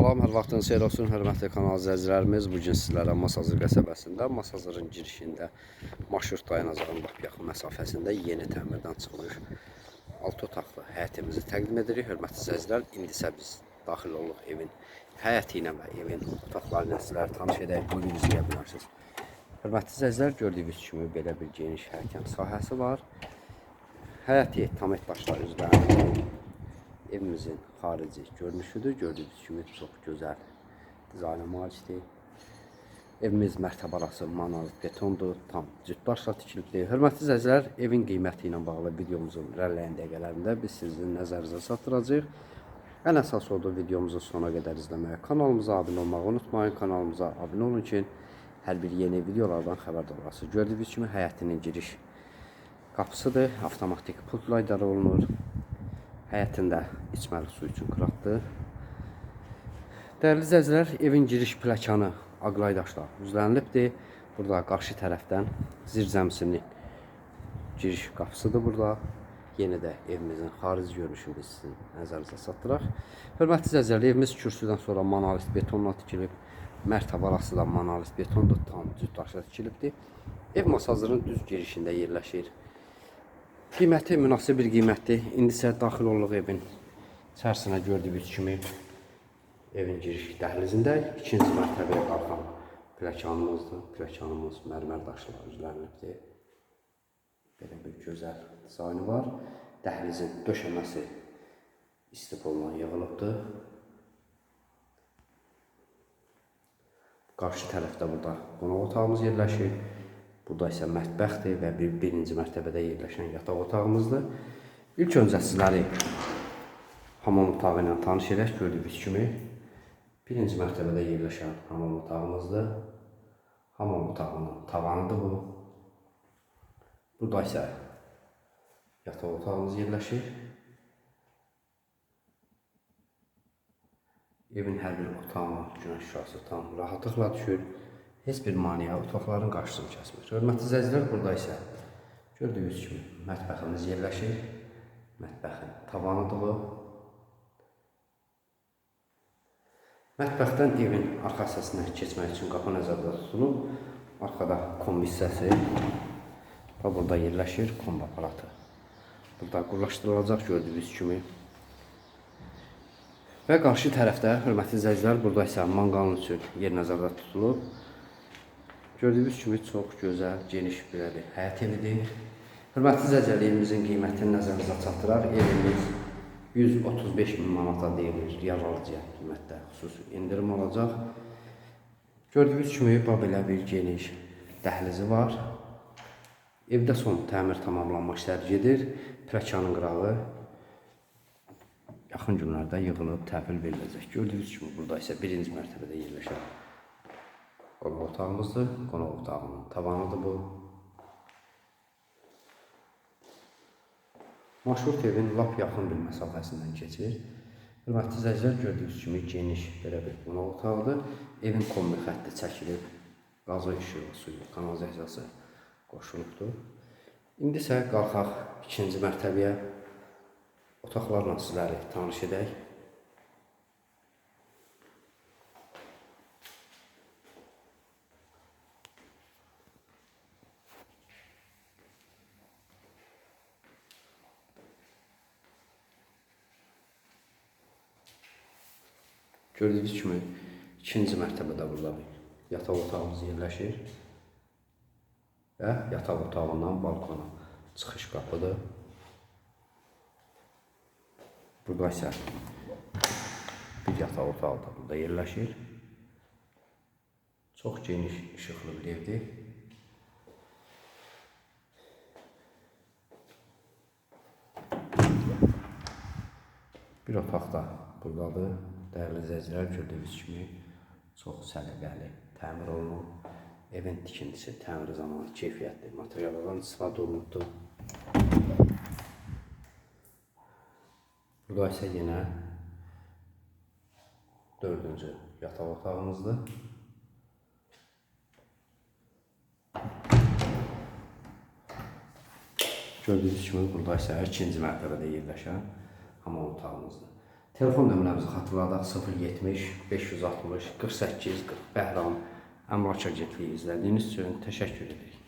Salam, hər vaxtınız xeyir olsun, hörmətli kanal izləyicilərimiz. Bu gün sizlərə Masazır qəsəbəsində, Masazırın girişində, marşrut dayanacağının lap yaxın məsafəsində yeni təmirdən çıxmış 6 otaqlı həyətimizi təqdim edirik. Hörmətli izləyicilər, indi isə biz daxil oluq evin həyəti ilə və evin otaqları ilə sizlərə tanış edək. Buyurun izləyə bilərsiniz. Hörmətli izləyicilər, gördüyünüz kimi belə bir geniş hərəkət sahəsi var. Həyəti tam et daşlar üzərində evimizin xarici görünüşüdür. Gördüyünüz kimi çox gözəl dizayna malikdir. Evimiz mərtəbəsi monolit betondur, tam cütdaşla tikilibdir. Hörmətli izləyicilər, evin qiyməti ilə bağlı videomuzun irəliləyən dəqiqələrində biz sizin nəzərinizə çatdıracağıq. Ən əsas odur videomuzu sona qədər izləməyə, kanalımıza abunə olmağı unutmayın. Kanalımıza abunə olun ki, hər bir yeni videolardan xəbərdar olasınız. Gördüyünüz kimi həyətinin giriş qapısıdır, avtomatik pultla idarə olunur. Həyətində içməli su üçün qıratdır. Dəyərli izləyicilər, evin giriş pləkanı aqlay daşla üzlənilibdir. Burada qarşı tərəfdən zirzəmsinin giriş qapısıdır burada. Yenə də evimizin xarici görünüşünü sizin nəzərinizə çatdıraq. Hörmətli izləyicilər, evimiz kürsüdən sonra monolit betonla tikilib. Mərtəbə arası da monolit betondur, tam cüt daşla tikilibdir. Ev masajının düz girişində yerləşir. Qiyməti münasib bir qiymətdir. İndi isə daxil oluruq evin içərisinə gördüyünüz kimi evin giriş dəhlizində ikinci mərtəbəyə qalxan pləkanımızdır. Pləkanımız mərmər daşla üzlənilibdir. Belə bir gözəl dizaynı var. Dəhlizin döşəməsi istipolla yığılıbdır. Qarşı tərəfdə burada qonaq otağımız yerləşir. Burada isə mətbəxdir və bir, birinci mərtəbədə yerləşən yataq otağımızdır. İlk öncə sizləri hamam otağı ilə tanış edək. Gördüyünüz kimi birinci mərtəbədə yerləşən hamam otağımızdır. Hamam otağının tavanıdır bu. Burada isə yataq otağımız yerləşir. Evin hər bir otağına günəş şüası tam rahatlıqla düşür. Heç bir maneə otaqların qarşısını kəsmir. Hörmətli izləyicilər, burada isə gördüyünüz kimi mətbəximiz yerləşir. Mətbəxin tavanıdır bu. Mətbəxdən evin arxa hissəsinə keçmək üçün qapı nəzərdə tutulub. Arxada kombi hissəsi və burada yerləşir kombi aparatı. Burada qurlaşdırılacaq gördüyünüz kimi. Və qarşı tərəfdə hörmətli izləyicilər, burada isə manqalın üçün yer nəzərdə tutulub. Gördüyünüz kimi çox gözəl, geniş bir bir həyət evidir. Hörmətli izləyicilər, evimizin qiymətini nəzərinizə çatdıraq. Evimiz 135 min manata deyilir, real alıcıya qiymətdə xüsusi indirim olacaq. Gördüyünüz kimi bu belə bir geniş dəhlizi var. Evdə son təmir tamamlanma işləri gedir. Pləkanın qırağı yaxın günlərdə yığılıb təhvil veriləcək. Gördüyünüz kimi burada isə birinci mərtəbədə yerləşən qonaq otağımızdır. Qonaq otağının tavanıdır bu. Marşrut evin lap yaxın bir məsafəsindən keçir. Hörmətli izləyicilər, gördüyünüz kimi geniş belə bir qonaq otağıdır. Evin kombi xətti çəkilib, qazı işığı, suyu, kanalizasiyası qoşulubdur. İndi isə qalxaq ikinci mərtəbəyə otaqlarla sizləri tanış edək. Gördüyünüz kimi ikinci mərtəbədə burada yataq otağımız yerləşir. Və yataq otağından balkona çıxış qapıdır. Burada isə bir yataq otağı da burada yerləşir. Çox geniş işıqlı bir evdir. Bir otaq da buradadır. Dəyərli izləyicilər, gördüyünüz kimi çox səliqəli təmir olunub. Evin tikintisi təmir zamanı keyfiyyətli materiallardan istifadə olunubdur. Burada isə yenə dördüncü yataq otağımızdır. Gördüyünüz kimi burada isə ikinci mərtəbədə yerləşən hamam otağımızdır. Telefon nömrəmizi xatırladaq 070 560 48 40 Bəhram Əmlak Agentliyi izlədiyiniz üçün təşəkkür edirik.